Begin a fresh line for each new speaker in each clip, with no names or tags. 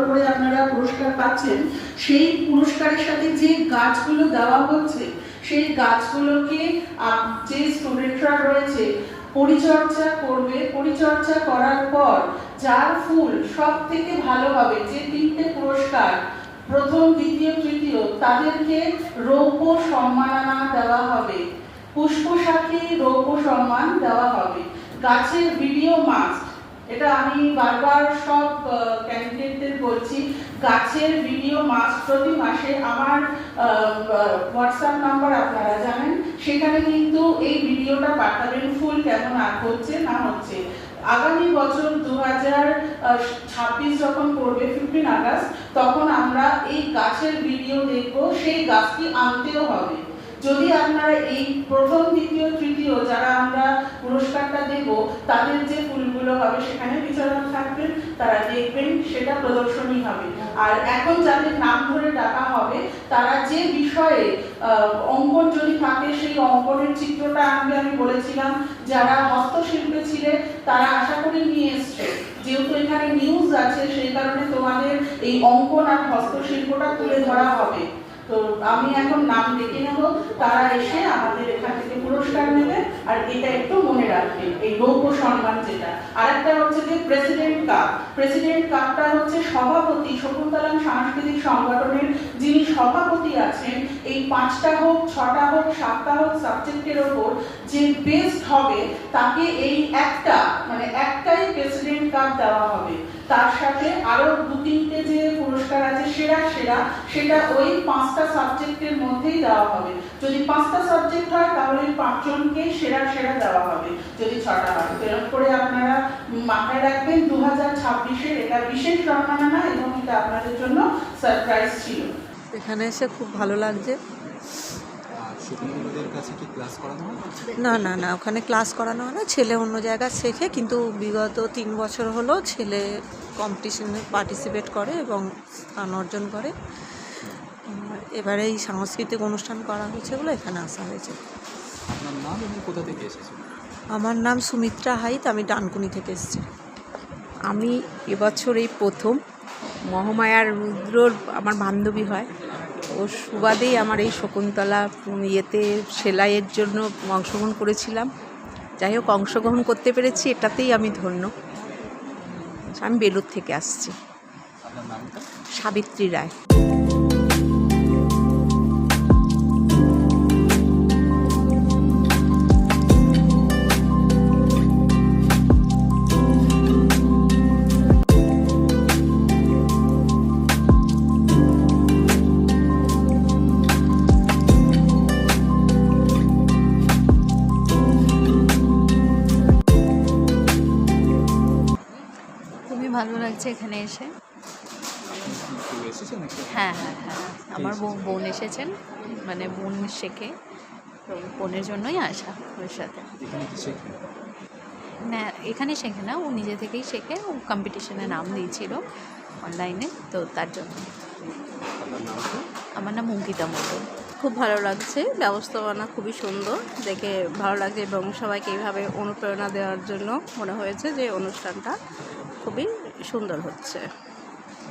ওপরে আপনারা পুরস্কার পাচ্ছেন, সেই পুরস্কারের সাথে যে গাছগুলো দেওয়া হচ্ছে, সেই গাছগুলোকে যে স্টুডেন্টরা রয়েছে, পরিচর্যা করবে। পরিচর্যা করার পর যার ফুল সব থেকে ভালো হবে, যে তিনটে পুরস্কার, প্রথম, দ্বিতীয়, তৃতীয়, তাদেরকে রৌপ্য সম্মাননা দেওয়া হবে। পুষ্প সাথী রৌপ্য সম্মান দেওয়া হবে। গাছের ভিডিও মাস্ট এটা আমি বারবার সব ক্যান্ডিডেটদের বলছি, গাছের ভিডিও মাস প্রতি মাসে আমার হোয়াটসঅ্যাপ নাম্বার আপনারা জানেন, সেখানে কিন্তু এই ভিডিওটা পাঠাবেন, ফুল কেমন আর হচ্ছে না হচ্ছে। আগামী বছর দু হাজার ছাব্বিশ যখন পড়বে ফিফটিন আগস্ট, তখন আমরা এই গাছের ভিডিও দেখব, সেই গাছটি আনতেও হবে। যদি আপনারা এই প্রথম, দ্বিতীয়, তৃতীয় যারা আমরা পুরস্কারটা দেব, তাদের যে ফুলগুলো হবে সেখানে বিচরণ থাকবেন তারা দেখবেন সেটা প্রদর্শনী হবে। আর এখন যাদের নাম ধরে ডাকা হবে, তারা যে বিষয়ে অঙ্কন যদি থাকে, সেই অঙ্কনের চিত্রটা আনবে আমি বলেছিলাম, যারা হস্তশিল্পে ছিলেন তারা আশা করি নিয়ে এসছে। যেহেতু এখানে নিউজ আছে, সেই কারণে তোমাদের এই অঙ্কন আর হস্তশিল্পটা তুলে ধরা হবে। তো আমি এখন নাম ডেকে নেব, তারা এসে আমাদের এখান থেকে পুরস্কার নেবে, আর এটা একটু মনে রাখবেন এই রৌপ্য সম্মান যেটা। আরেকটা হচ্ছে যে প্রেসিডেন্ট কাপ। প্রেসিডেন্ট কাপটা হচ্ছে সভাপতি শকুন্তলাম সাংস্কৃতিক সংগঠনের যিনি সভাপতি আছেন, এই পাঁচটা হোক, ছটা হোক, সাতটা হোক সাবজেক্টের ওপর যে বেস্ট হবে, তাকে এই একটা মানে একটাই প্রেসিডেন্ট কাপ দেওয়া হবে। তার সাথে আরও দু তিনটে যে পুরস্কার আছে, সেরা সেরা, সেটা ওই পাঁচটা সাবজেক্টের মধ্যেই দেওয়া হবে। যদি পাঁচটা সাবজেক্ট হয়, তাহলে পাঁচজনকে সেরা সেরা দেওয়া হবে। যদি ছটা হয়। এরকম করে আপনারা মাথায় রাখবেন দু হাজার ছাব্বিশের এটা বিশেষ সম্মাননা এবং এটা আপনাদের জন্য সারপ্রাইজ ছিল।
এখানে এসে খুব ভালো লাগছে।
আর কাছে কি ক্লাস করানো হয়?
না না না ওখানে ক্লাস করানো হয় না। ছেলে অন্য জায়গায় শেখে কিন্তু বিগত তিন বছর হলো ছেলে কম্পিটিশনে পার্টিসিপেট করে এবং স্থান অর্জন করে। এবারে এই সাংস্কৃতিক অনুষ্ঠান করা হয়েছে বলে এখানে আসা হয়েছে।
আপনার নাম এবং কোথা থেকে এসেছেন?
আমার নাম সুমিত্রা হাইত আমি ডানকুনি থেকে এসেছি।
আমি এবছর এই প্রথম। মহামায়ার রুদ্রর আমার বান্ধবী হয়। ও সুবাদেই আমার এই শকুন্তলা ইয়েতে সেলাইয়ের জন্য অংশগ্রহণ করেছিলাম। যাই হোক অংশগ্রহণ করতে পেরেছি এটাতেই আমি ধন্য। আমি বেলুর থেকে আসছি। সাবিত্রী রায়।
ভালো লাগছে এখানে এসে।
আপনি কি কেউ এসেছেন নাকি?
হ্যাঁ হ্যাঁ হ্যাঁ। আমার বোন বোন এসেছেন মানে বোন শেখে তো বোনের জন্যই আসা ওর সাথে। না এখানে শেখে না ও নিজে থেকেই শেখে ও কম্পিটিশনে নাম দিয়েছিল অনলাইনে তো তার জন্য। আমার নাম অঙ্কিতা মণ্ডল।
খুব ভালো লাগছে ব্যবস্থাপনা খুবই সুন্দর দেখে ভালো লাগছে এবং সবাইকে এইভাবে অনুপ্রেরণা দেওয়ার জন্য মনে হয়েছে যে অনুষ্ঠানটা খুবই সুন্দর হচ্ছে।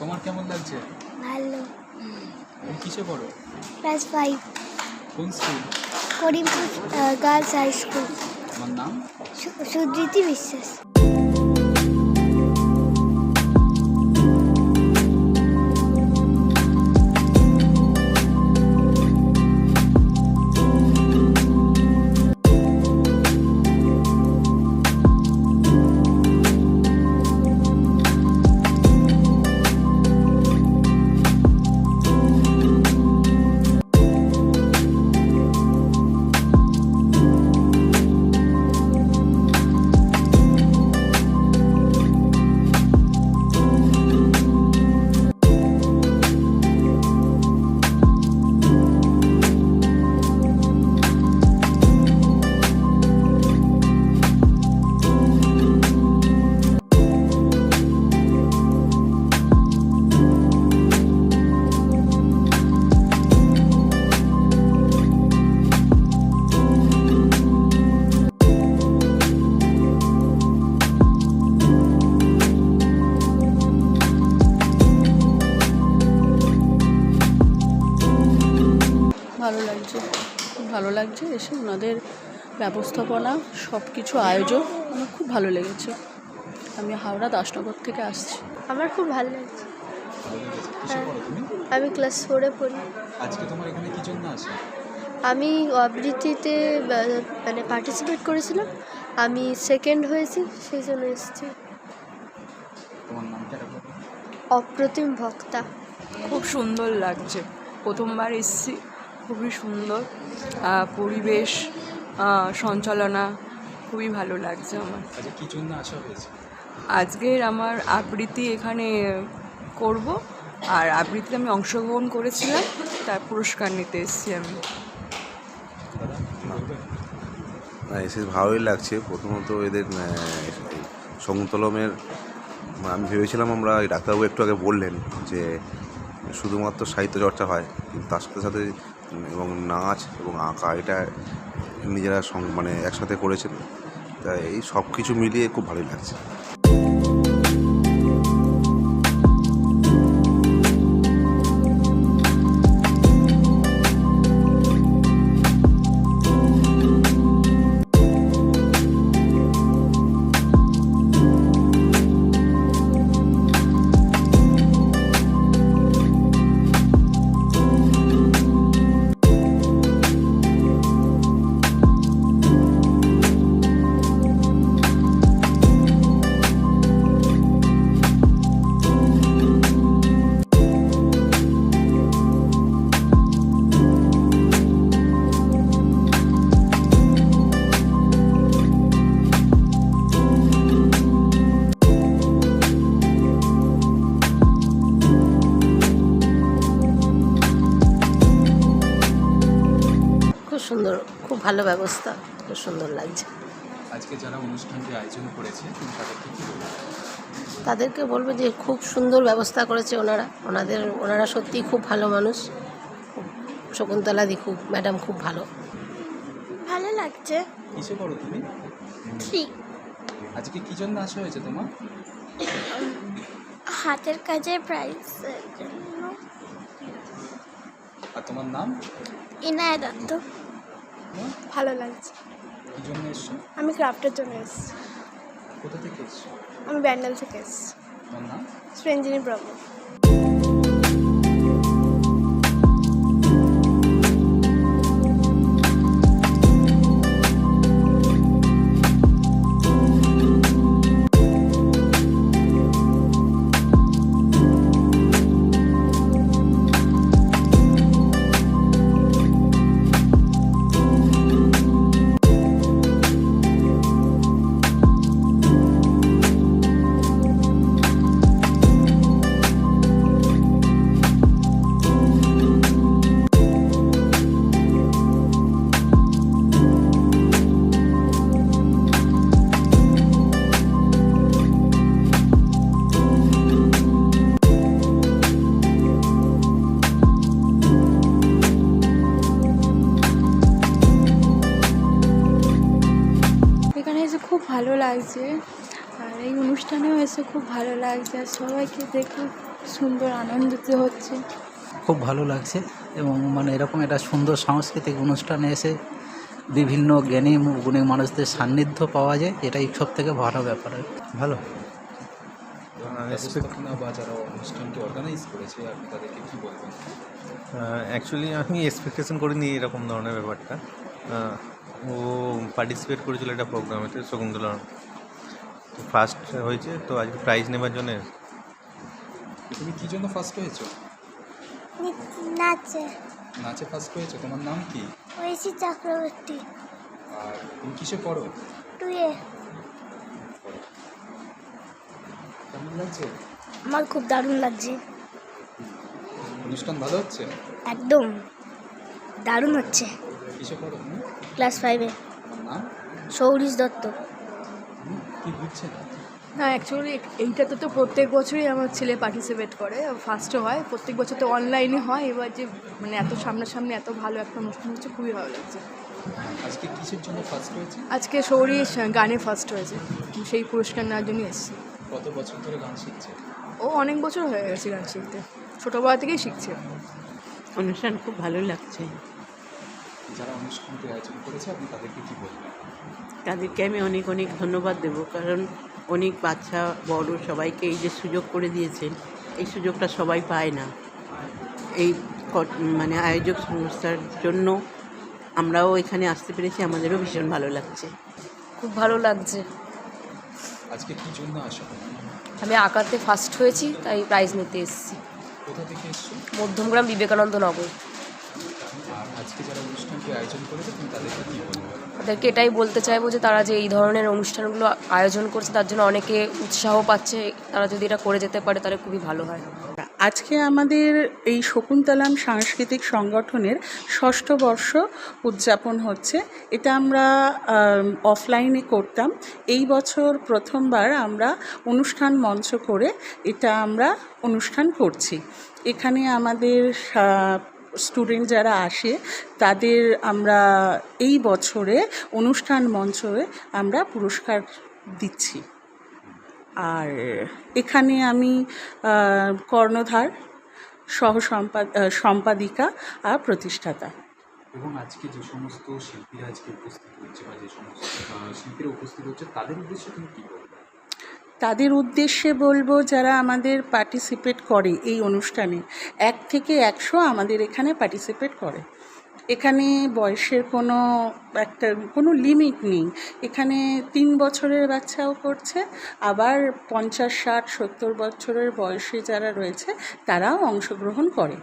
তোমার কেমন লাগছে?
ভালো।
তুমি কিসে পড়ো?
ক্লাস ফাইভ
কোন school
Karimpur girls high school
আমার নাম?
সুজিতি বিশ্বাস।
লাগছে এসে ওনাদের ব্যবস্থাপনা সব কিছু আয়োজন আমার খুব ভালো লেগেছে। আমি হাওড়া দাসনগর থেকে আসছি।
আমার খুব ভালো লাগছে।
কিসে
আমি ক্লাস ফোরে পড়ি।
আজকে তোমার এখানে কি জন্য আসে?
আমি আবৃত্তিতে মানে পার্টিসিপেট করেছিলাম। আমি সেকেন্ড হয়েছি সেই জন্য এসেছি।
তোমার নামটা রাখো।
অপ্রতিম ভক্তা।
খুব সুন্দর লাগছে। প্রথমবার এসেছি। খুবই সুন্দর পরিবেশ সঞ্চালনা খুবই ভালো লাগছে আমার।
কি জন্য আসা হয়েছে?
আজকের আমার আবৃত্তি এখানে করব আর আবৃত্তিতে আমি অংশগ্রহণ করেছিলাম তার পুরস্কার নিতে এসেছি আমি।
না এসে ভালোই লাগছে। প্রথমত এদের এই আমি ভেবেছিলাম আমরা ডাক্তারবাবু একটু আগে বললেন যে শুধুমাত্র সাহিত্য চর্চা হয় কিন্তু তার সাথে সাথে এবং নাচ এবং আঁকা, এটা নিজেরা সং- মানে একসাথে করেছেন তাই এই সব কিছু মিলিয়ে খুব ভালোই লাগছে।
ভালো ব্যবস্থা খুব সুন্দর লাগছে।
আজকে যারা অনুষ্ঠানটি আয়োজন করেছে তাদেরকে কি বলবে?
তাদেরকে বলব যে খুব সুন্দর ব্যবস্থা করেছে ওনারা। ওনাদের ওনারা সত্যিই খুব ভালো মানুষ। খুব শকুন্তলাদি খুব ম্যাডাম খুব ভালো।
ভালো লাগছে।
কিসে করো তুমি?
থ্রি
আজকে কি জন্য আসা হয়েছে তোমার?
হাতের কাজে প্রাইজ জন্য।
আর তোমার নাম?
ইনায় দত্ত। ভালো লাগছে।
কি জন্য এসছো?
আমি ক্রাফটের জন্য এসেছি।
কোথা থেকে এসছো?
আমি ব্যান্ডেল থেকে এসছি।
তোমার নাম?
শ্রেঞ্জিনী ব্রহ্ম।
লাগছে। আর এই অনুষ্ঠানেও এসে খুব ভালো লাগছে আর সবাইকে দেখে সুন্দর আনন্দিত হচ্ছে।
খুব ভালো লাগছে এবং মানে এরকম একটা সুন্দর সাংস্কৃতিক অনুষ্ঠানে এসে বিভিন্ন জ্ঞানী গুণী মানুষদের সান্নিধ্য পাওয়া যায় এটাই সব থেকে ভালো ব্যাপার। ভালো?
বা যারা অনুষ্ঠানটি অর্গানাইজ করেছে আপনি কি বলবেন
অ্যাকচুয়ালি আমি এক্সপেকটেশন করিনি এরকম ধরনের ব্যাপারটা। ও পার্টিসিপেট করেছিল একটা প্রোগ্রামেতে শকুন্তলা ফার্স্ট হয়েছে তো আজকে প্রাইজ নেবার জন্য।
তুমি কি জন্য ফার্স্ট হয়েছো?
নাচে।
নাচে ফার্স্ট হয়েছো? তোমার নাম কি?
ঐশী চক্রবর্তী।
আর তুমি কিসে পড়ো?
টুয়ে
কেমন লাগছে?
আমার খুব দারুণ লাগছে।
অনুষ্ঠান ভালো হচ্ছে?
একদম। দারুণ হচ্ছে।
কিসে পড়ো তুমি?
ক্লাস ফাইভে
নাম?
সৌরিশ দত্ত।
কি
না অ্যাকচুয়ালি এইটাতে তো প্রত্যেক বছরই আমার ছেলে পার্টিসিপেট করে ফার্স্টও হয়। প্রত্যেক বছর তো অনলাইনে হয়। এবার যে মানে এত সামনাসামনি এত ভালো একটা অনুষ্ঠান হচ্ছে খুবই ভালো লাগছে।
আজকে কিসের জন্য ফার্স্ট হয়েছে?
আজকে সৌরি গানে ফার্স্ট হয়েছে। সেই পুরস্কার নেওয়ার জন্য এসেছি।
কত বছর ধরে গান শিখছে?
ও অনেক বছর হয়ে গেছে গান শিখতে। ছোটোবেলা থেকেই শিখছে।
অনুষ্ঠান খুব ভালো লাগছে।
যারা অনুষ্ঠানটি আয়োজন করেছে আপনি তাদেরকে কী বলবেন?
তাদেরকে আমি অনেক অনেক ধন্যবাদ দেব। কারণ অনেক বাচ্চা বড় সবাইকে এই যে সুযোগ করে দিয়েছেন এই সুযোগটা সবাই পায় না। এই মানে আয়োজক সংস্থার জন্য আমরাও এখানে আসতে পেরেছি আমাদেরও ভীষণ ভালো লাগছে।
খুব ভালো লাগছে।
আজকে কী জন্য আসা
আমি আঁকাতে ফার্স্ট হয়েছি তাই প্রাইজ নিতে এসেছি।
কোথা থেকে এসছো?
মধ্যমগ্রাম বিবেকানন্দ নগর।
আর আজকে যারা অনুষ্ঠানটি আয়োজন করেছে তাদেরকে কী বলবে?
তাদেরকে এটাই বলতে চাইব যে তারা যে এই ধরনের অনুষ্ঠানগুলো আয়োজন করছে, তার জন্য অনেকে উৎসাহ পাচ্ছে। তারা যদি এটা করে যেতে পারে, তাহলে খুবই ভালো হয়।
আজকে আমাদের এই শকুন্তলাম সাংস্কৃতিক সংগঠনের ষষ্ঠ বর্ষ উদযাপন হচ্ছে। এটা আমরা অফলাইনে করতাম। এই বছর প্রথমবার আমরা অনুষ্ঠান মঞ্চ করে এটা আমরা অনুষ্ঠান করছি। এখানে আমাদের স্টুডেন্ট যারা আসে, তাদের আমরা এই বছরে অনুষ্ঠান মঞ্চে আমরা পুরস্কার দিচ্ছি। আর এখানে আমি কর্ণধার, সহ সম্পাদিকা আর প্রতিষ্ঠাতা।
এবং আজকে যে সমস্ত শিল্পীরা আজকে উপস্থিত হচ্ছে বা যে সমস্ত শিল্পীরা উপস্থিত হচ্ছে, তাদের উদ্দেশ্যে তুমি কী বলবে?
তাদের উদ্দেশ্যে বলব যারা আমাদের পার্টিসিপেট করে এই অনুষ্ঠানে, এক থেকে একশো আমাদের এখানে পার্টিসিপেট করে। এখানে বয়সের কোনো একটা, কোনো লিমিট নেই। এখানে তিন বছরের বাচ্চাও করছে, আবার পঞ্চাশ, ষাট, সত্তর বছরের বয়সে যারা রয়েছে, তারাও অংশগ্রহণ করে।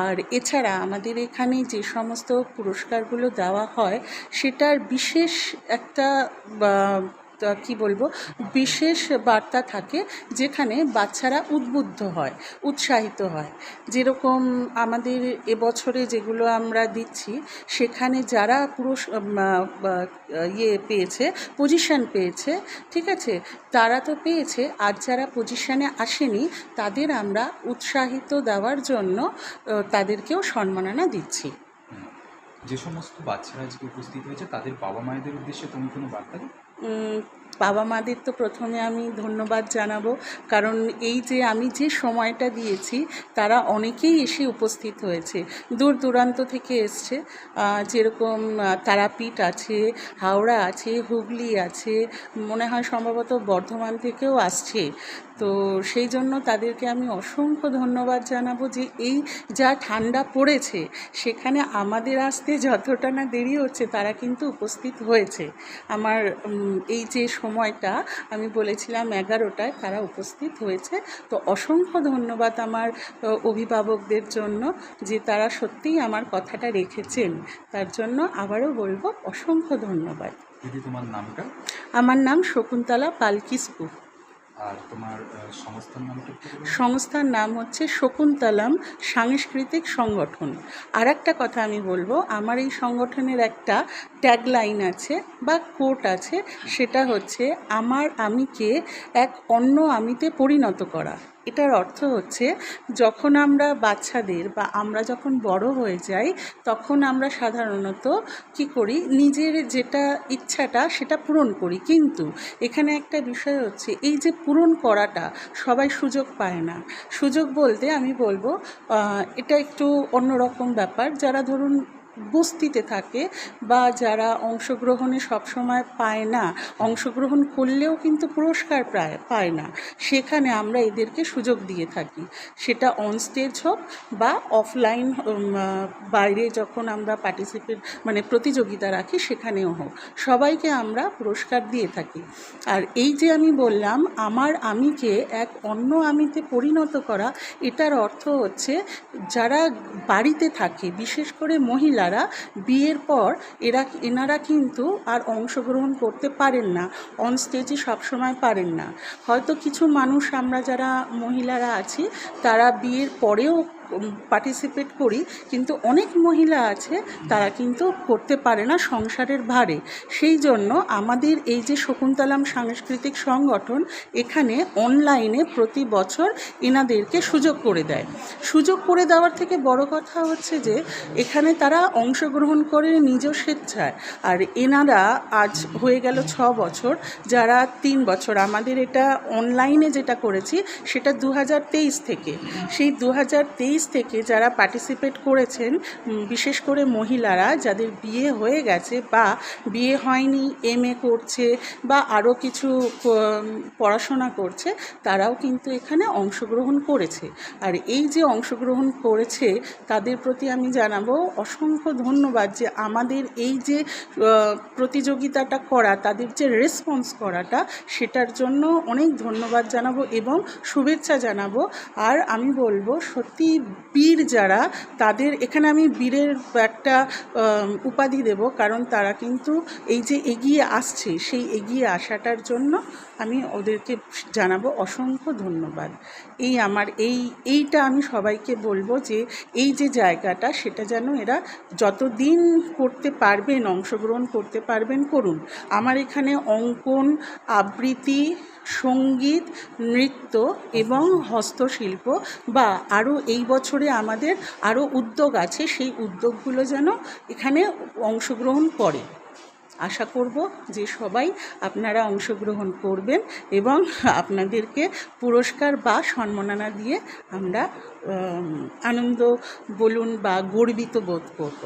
আর এছাড়া আমাদের এখানে যে সমস্ত পুরস্কারগুলো দেওয়া হয়, সেটার বিশেষ একটা কি বলব, বিশেষ বার্তা থাকে যেখানে বাচ্চারা উদ্বুদ্ধ হয়, উৎসাহিত হয়। যেরকম আমাদের এবছরে যেগুলো আমরা দিচ্ছি, সেখানে যারা পুরুষ ইয়ে পেয়েছে পজিশন পেয়েছে, ঠিক আছে? তারা তো পেয়েছে, আর যারা পজিশানে আসেনি, তাদের আমরা উৎসাহিত দেওয়ার জন্য তাদেরকেও সম্মাননা দিচ্ছি।
যে সমস্ত বাচ্চারা আজকে উপস্থিত হয়েছে, তাদের বাবা মায়েদের উদ্দেশ্যে তুমি কোনো বার্তা দিবে?
বাবা মাদের তো প্রথমে আমি ধন্যবাদ জানাব। কারণ এই যে আমি যে সময়টা দিয়েছি, তারা অনেকেই এসে উপস্থিত হয়েছে। দূর দূরান্ত থেকে এসছে। যেরকম তারাপীঠ আছে, হাওড়া আছে, হুগলি আছে, মনে হয় সম্ভবত বর্ধমান থেকেও আসছে। তো সেই জন্য তাদেরকে আমি অসংখ্য ধন্যবাদ জানাব যে এই যা ঠান্ডা পড়েছে, সেখানে আমাদের আসতে যতটা না দেরি হচ্ছে, তারা কিন্তু উপস্থিত হয়েছে। আমার এই যে সময়টা আমি বলেছিলাম এগারোটায় তারা উপস্থিত হয়েছে। তো অসংখ্য ধন্যবাদ আমার অভিভাবকদের জন্য যে তারা সত্যিই আমার কথাটা রেখেছেন। তার জন্য আবারও বলব অসংখ্য ধন্যবাদ।
দিদি তোমার নামটা?
আমার নাম শকুন্তলা পালকিসপু।
আর তোমার সংস্থার
সংস্থার নাম হচ্ছে শকুন্তলাম সাংস্কৃতিক সংগঠন। আর একটা কথা আমি বলব, আমার এই সংগঠনের একটা ট্যাগলাইন আছে বা কোট আছে, সেটা হচ্ছে, আমার আমিকে এক অন্য আমিতে পরিণত করা। এটার অর্থ হচ্ছে, যখন আমরা বাচ্চাদের বা আমরা যখন বড় হয়ে যাই, তখন আমরা সাধারণত কি করি, নিজের যেটা ইচ্ছাটা সেটা পূরণ করি। কিন্তু এখানে একটা বিষয় হচ্ছে, এই যে পূরণ করাটা সবাই সুযোগ পায় না। সুযোগ বলতে আমি বলব এটা একটু অন্যরকম ব্যাপার। যারা ধরুন বস্তিতে থাকে বা যারা অংশগ্রহণে সবসময় পায় না, অংশগ্রহণ করলেও কিন্তু পুরস্কার প্রায় পায় না, সেখানে আমরা এদেরকে সুযোগ দিয়ে থাকি। সেটা অন স্টেজ হোক বা অফলাইন বাইরে যখন আমরা পার্টিসিপেট মানে প্রতিযোগিতা রাখি সেখানেও হোক, সবাইকে আমরা পুরস্কার দিয়ে থাকি। আর এই যে আমি বললাম, আমার আমিকে এক অন্য আমিতে পরিণত করা, এটার অর্থ হচ্ছে যারা বাড়িতে থাকে, বিশেষ করে মহিলারা বিয়ের পর এরা, এনারা কিন্তু আর অংশগ্রহণ করতে পারেন না অন স্টেজে সবসময় পারেন না। হয়তো কিছু মানুষ, আমরা যারা মহিলারা আছি, তারা বিয়ের পরেও পার্টিসিপেট করি, কিন্তু অনেক মহিলা আছে, তারা কিন্তু করতে পারে না সংসারের ভারে। সেই জন্য আমাদের এই যে শকুন্তলাম সাংস্কৃতিক সংগঠন, এখানে অনলাইনে প্রতি বছর এনাদেরকে সুযোগ করে দেয়। সুযোগ করে দেওয়ার থেকে বড় কথা হচ্ছে যে, এখানে তারা অংশগ্রহণ করে নিজ স্বেচ্ছায়। আর এনারা আজ হয়ে গেল ছ বছর, যারা তিন বছর। আমাদের এটা অনলাইনে যেটা করেছি, সেটা দু হাজার তেইশ থেকে। সেই দু হাজার তেইশ অফিস থেকে যারা পার্টিসিপেট করেছেন বিশেষ করে মহিলারা যাদের বিয়ে হয়ে গেছে বা বিয়ে হয়নি এম এ করছে বা আরও কিছু পড়াশোনা করছে, তারাও কিন্তু এখানে অংশগ্রহণ করেছে। আর এই যে অংশগ্রহণ করেছে, তাদের প্রতি আমি জানাব অসংখ্য ধন্যবাদ যে আমাদের এই যে প্রতিযোগিতাটা করা, তাদের যে রেসপন্স করাটা, সেটার জন্য অনেক ধন্যবাদ জানাব এবং শুভেচ্ছা জানাব। আর আমি বলব, সত্যি বীর যারা, তাদের এখানে আমি বীরের একটা উপাধি দেব। কারণ তারা কিন্তু এই যে এগিয়ে আসছে, সেই এগিয়ে আসাটার জন্য আমি ওদেরকে জানাব অসংখ্য ধন্যবাদ। এই আমার, এই, এইটা আমি সবাইকে বলব যে এই যে জায়গাটা, সেটা যেন এরা যতদিন করতে পারবেন, অংশগ্রহণ করতে পারবেন, করুন। আমার এখানে অঙ্কন, আবৃত্তি, সংগীত, নৃত্য এবং হস্তশিল্প বা আরও এই বছরে আমাদের আরও উদ্যোগ আছে, সেই উদ্যোগগুলো যেন এখানে অংশগ্রহণ করে। আশা করব যে সবাই আপনারা অংশগ্রহণ করবেন এবং আপনাদেরকে পুরস্কার বা সম্মাননা দিয়ে আমরা আনন্দ, বলুন বা গর্বিত বোধ করব।